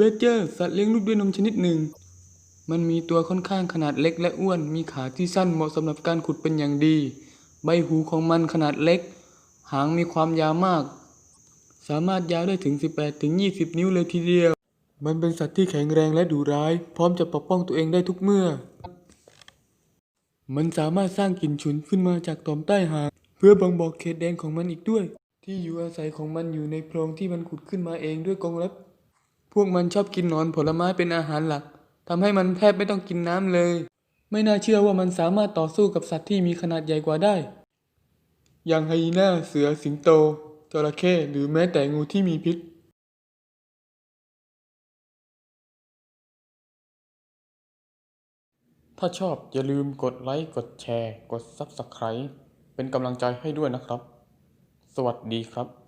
เบเจอร์สัตว์เลี้ยงลูกด้วยนมชนิดหนึ่ง มันมีตัวค่อนข้างขนาดเล็กและอ้วน มีขาที่สั้นเหมาะสำหรับการขุดเป็นอย่างดี ใบหูของมันขนาดเล็ก หางมีความยาวมาก สามารถยาวได้ถึง 18ถึง20 นิ้วเลยทีเดียว มันเป็นสัตว์ที่แข็งแรงและดุร้าย พร้อมจะปกป้องตัวเองได้ทุกเมื่อ มันสามารถสร้างกลิ่นฉุนขึ้นมาจากต่อมใต้หางเพื่อบ่งบอกเขตแดนของมันอีกด้วย ที่อยู่อาศัยของมันอยู่ในโพรงที่มันขุดขึ้นมาเองด้วยกรงเล็บ วกมันชอบกินหนอนผลไม้เป็นอาหารหลักทำให้มันแทบไม่ต้องกินน้ำเลย ไม่น่าเชื่อว่ามันสามารถต่อสู้กับสัตว์ที่มีขนาดใหญ่กว่าได้ อย่างไฮยีน่า เสือ สิงโต จระเข้ หรือแม้แต่งูที่มีพิษ ถ้าชอบอย่าลืมกดไลค์ กดแชร์ กด Subscribe เป็นกำลังใจให้ด้วยนะครับ สวัสดีครับ